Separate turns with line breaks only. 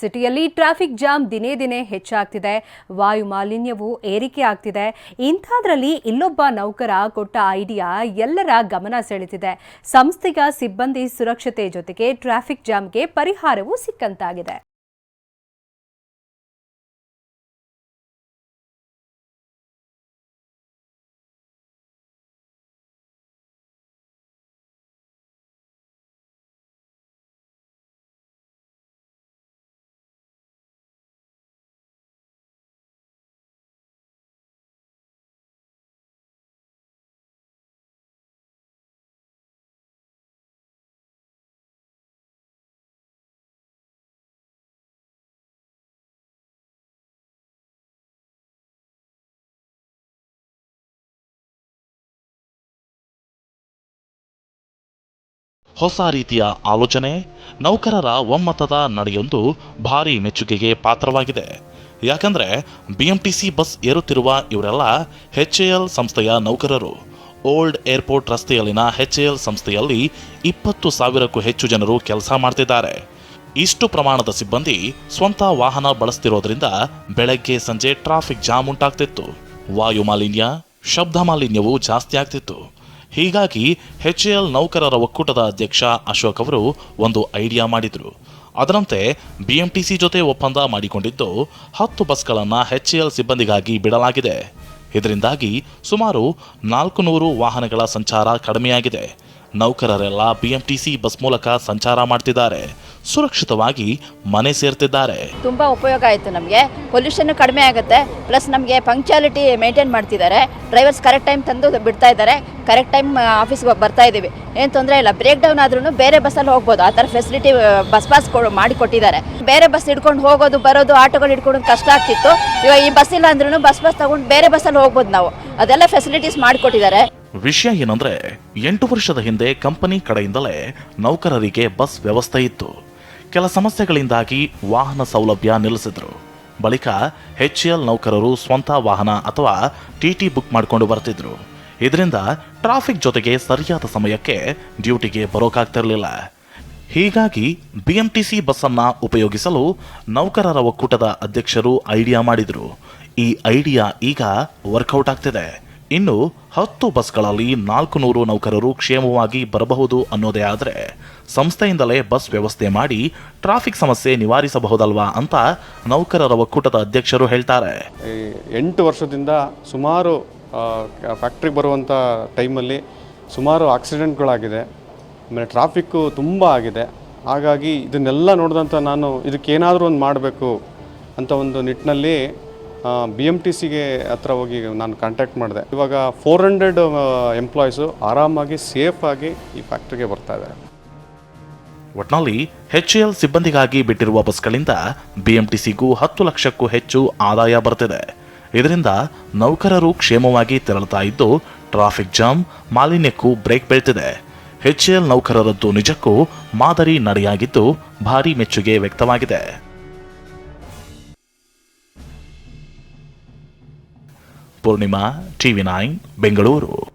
ಸಿಟಿಯಲ್ಲಿ traffic jam ದಿನೇ ದಿನೇ ಹೆಚ್ಚಾಗ್ತಿದೆ. ವಾಯು ಮಾಲಿನ್ಯವು ಏರಿಕೆ ಆಗ್ತಿದೆ. ಇಂಥದ್ರಲ್ಲಿ ಇಲ್ಲೊಬ್ಬ ನೌಕರ ಕೊಟ್ಟ ಐಡಿಯಾ ಎಲ್ಲರ ಗಮನ ಸೆಳೆತಿದೆ ಸಂಸ್ಥೆಯ ಸಿಬ್ಬಂದಿ ಸುರಕ್ಷತೆ ಜೊತೆಗೆ ಟ್ರಾಫಿಕ್ ಜಾಮ್ಗೆ ಪರಿಹಾರವೂ ಸಿಕ್ಕಂತಾಗಿದೆ.
ಹೊಸ ರೀತಿಯ ಆಲೋಚನೆ, ನೌಕರರ ಒಮ್ಮತದ ನಡೆಯೊಂದು ಭಾರೀ ಮೆಚ್ಚುಗೆಗೆ ಪಾತ್ರವಾಗಿದೆ. ಯಾಕಂದ್ರೆ ಬಿಎಂಟಿಸಿ ಬಸ್ ಏರುತ್ತಿರುವ ಇವರೆಲ್ಲ ಎಲ್ ಸಂಸ್ಥೆಯ ನೌಕರರು. ಓಲ್ಡ್ ಏರ್ಪೋರ್ಟ್ ರಸ್ತೆಯಲ್ಲಿನ ಎಲ್ ಸಂಸ್ಥೆಯಲ್ಲಿ ಇಪ್ಪತ್ತು ಸಾವಿರಕ್ಕೂ ಹೆಚ್ಚು ಜನರು ಕೆಲಸ ಮಾಡ್ತಿದ್ದಾರೆ. ಇಷ್ಟು ಪ್ರಮಾಣದ ಸಿಬ್ಬಂದಿ ಸ್ವಂತ ವಾಹನ ಬಳಸ್ತಿರೋದ್ರಿಂದ ಬೆಳಗ್ಗೆ ಸಂಜೆ ಟ್ರಾಫಿಕ್ ಜಾಮ್ ಉಂಟಾಗ್ತಿತ್ತು. ವಾಯು ಮಾಲಿನ್ಯ ಶಬ್ದ ಮಾಲಿನ್ಯವೂ ಜಾಸ್ತಿ ಆಗ್ತಿತ್ತು. ಹೀಗಾಗಿ ಎಚ್ ಎಲ್ ನೌಕರರ ಒಕ್ಕೂಟದ ಅಧ್ಯಕ್ಷ ಅಶೋಕ್ ಅವರು ಒಂದು ಐಡಿಯಾ ಮಾಡಿದ್ರು. ಅದರಂತೆ ಬಿಎಂಟಿಸಿ ಜೊತೆ ಒಪ್ಪಂದ ಮಾಡಿಕೊಂಡಿದ್ದು ಹತ್ತು ಬಸ್ಗಳನ್ನು ಎಚ್ ಎಲ್ ಸಿಬ್ಬಂದಿಗಾಗಿ ಬಿಡಲಾಗಿದೆ. ಇದರಿಂದಾಗಿ ಸುಮಾರು ನಾಲ್ಕು ನೂರು ವಾಹನಗಳ ಸಂಚಾರ ಕಡಿಮೆಯಾಗಿದೆ. ನೌಕರರೆಲ್ಲ ಬಿಎಂಟಿಸಿ ಬಸ್ ಮೂಲಕ ಸಂಚಾರ ಮಾಡ್ತಿದ್ದಾರೆ. ಸುರಕ್ಷಿತವಾಗಿ ಮನೆ ಸೇರ್ತಿದ್ದಾರೆ.
ತುಂಬ ಉಪಯೋಗ ಆಯಿತು ನಮಗೆ. ಪೊಲ್ಯೂಷನ್ ಕಡಿಮೆ ಆಗುತ್ತೆ. ಪ್ಲಸ್ ನಮಗೆ ಪಂಕ್ಚುಯಾಲಿಟಿ ಮೇಂಟೈನ್ ಮಾಡ್ತಿದ್ದಾರೆ. ಡ್ರೈವರ್ಸ್ ಕರೆಕ್ಟ್ ಟೈಮ್ ತಂದು ಬಿಡ್ತಾ ಇದ್ದಾರೆ. ಕರೆಕ್ಟ್ ಟೈಮ್ ಆಫೀಸ್ಗೆ ಬರ್ತಾ ಇದ್ದೀವಿ ಏನು ತೊಂದರೆ ಇಲ್ಲ. ಬ್ರೇಕ್ ಡೌನ್ ಆದ್ರೂ ಬೇರೆ ಬಸ್ಸಲ್ಲಿ ಹೋಗ್ಬೋದು. ಆ ಥರ ಫೆಸಿಲಿಟಿ ಬಸ್ ಪಾಸ್ ಮಾಡಿ ಕೊಟ್ಟಿದ್ದಾರೆ ಬೇರೆ ಬಸ್ ಹಿಡ್ಕೊಂಡು ಹೋಗೋದು, ಬರೋದು, ಆಟೋಗಳು ಹಿಡ್ಕೊಂಡು ಕಷ್ಟ ಆಗ್ತಿತ್ತು. ಇವಾಗ ಈ ಬಸ್ ಇಲ್ಲ ಅಂದ್ರೂ ಬಸ್ ಬಸ್ ತಗೊಂಡು ಬೇರೆ ಬಸ್ಸಲ್ಲಿ ಹೋಗ್ಬೋದು ನಾವು. ಅದೆಲ್ಲ ಫೆಸಿಲಿಟೀಸ್ ಮಾಡಿಕೊಟ್ಟಿದ್ದಾರೆ.
ವಿಷಯ ಏನಂದ್ರೆ, ಎಂಟು ವರ್ಷದ ಹಿಂದೆ ಕಂಪನಿ ಕಡೆಯಿಂದಲೇ ನೌಕರರಿಗೆ ಬಸ್ ವ್ಯವಸ್ಥೆ ಇತ್ತು. ಕೆಲ ಸಮಸ್ಯೆಗಳಿಂದಾಗಿ ವಾಹನ ಸೌಲಭ್ಯ ನಿಲ್ಲಿಸಿದ್ರು. ಬಳಿಕ ಎಚ್ ಎಲ್ ನೌಕರರು ಸ್ವಂತ ವಾಹನ ಅಥವಾ ಟಿಟಿ ಬುಕ್ ಮಾಡಿಕೊಂಡು ಬರ್ತಿದ್ರು. ಇದರಿಂದ ಟ್ರಾಫಿಕ್ ಜೊತೆಗೆ ಸರಿಯಾದ ಸಮಯಕ್ಕೆ ಡ್ಯೂಟಿಗೆ ಬರೋಕಾಗ್ತಿರಲಿಲ್ಲ. ಹೀಗಾಗಿ ಬಿಎಂಟಿಸಿ ಬಸ್ಸನ್ನ ಉಪಯೋಗಿಸಲು ನೌಕರರ ಒಕ್ಕೂಟದ ಅಧ್ಯಕ್ಷರು ಐಡಿಯಾ ಮಾಡಿದ್ರು. ಈ ಐಡಿಯಾ ಈಗ ವರ್ಕೌಟ್ ಆಗ್ತಿದೆ. ಇನ್ನು ಹತ್ತು ಬಸ್ಗಳಲ್ಲಿ ನಾಲ್ಕು ನೂರು ನೌಕರರು ಕ್ಷೇಮವಾಗಿ ಬರಬಹುದು ಅನ್ನೋದೇ ಆದರೆ ಸಂಸ್ಥೆಯಿಂದಲೇ ಬಸ್ ವ್ಯವಸ್ಥೆ ಮಾಡಿ ಟ್ರಾಫಿಕ್ ಸಮಸ್ಯೆ ನಿವಾರಿಸಬಹುದಲ್ವಾ ಅಂತ ನೌಕರರ ಒಕ್ಕೂಟದ ಅಧ್ಯಕ್ಷರು ಹೇಳ್ತಾರೆ.
ಎಂಟು ವರ್ಷದಿಂದ ಸುಮಾರು ಫ್ಯಾಕ್ಟ್ರಿಗೆ ಬರುವಂಥ ಟೈಮಲ್ಲಿ ಸುಮಾರು ಆಕ್ಸಿಡೆಂಟ್ಗಳಾಗಿದೆ. ಆಮೇಲೆ ಟ್ರಾಫಿಕ್ಕು ತುಂಬ ಆಗಿದೆ. ಹಾಗಾಗಿ ಇದನ್ನೆಲ್ಲ ನೋಡಿದಂಥ ನಾನು ಇದಕ್ಕೇನಾದರೂ ಒಂದು ಮಾಡಬೇಕು ಅಂತ ಒಂದು ನಿಟ್ಟಿನಲ್ಲಿ ಬಿ ಎಂ ಟಿ ಸಿಗೆ ಹತ್ರ ಹೋಗಿ ನಾನು ಕಾಂಟ್ಯಾಕ್ಟ್ ಮಾಡಿದೆ. ಇವಾಗ ಫೋರ್ ಹಂಡ್ರೆಡ್ ಎಂಪ್ಲಾಯೀಸು ಆರಾಮಾಗಿ ಸೇಫಾಗಿ ಈ ಫ್ಯಾಕ್ಟ್ರಿಗೆ ಬರ್ತಾ ಇದ್ದಾರೆ.
ಒಟ್ನಲ್ಲಿ ಎಚ್ ಎಲ್ ಸಿಬ್ಬಂದಿಗಾಗಿ ಬಿಟ್ಟಿರುವ ಬಸ್ಗಳಿಂದ ಬಿಎಂಟಿಸಿಗೂ ಹತ್ತು ಲಕ್ಷಕ್ಕೂ ಹೆಚ್ಚು ಆದಾಯ ಬರ್ತಿದೆ. ಇದರಿಂದ ನೌಕರರು ಕ್ಷೇಮವಾಗಿ ತೆರಳುತ್ತಾ ಇದ್ದು ಟ್ರಾಫಿಕ್ ಜಾಮ್ ಮಾಲಿನ್ಯಕ್ಕೂ ಬ್ರೇಕ್ ಬೀಳ್ತಿದೆ. ಎಚ್ ಎಲ್ ನೌಕರರದ್ದು ನಿಜಕ್ಕೂ ಮಾದರಿ ನಡೆಯಾಗಿದ್ದು ಭಾರೀ ಮೆಚ್ಚುಗೆ ವ್ಯಕ್ತವಾಗಿದೆ. Poornima TV nine Bengaluru.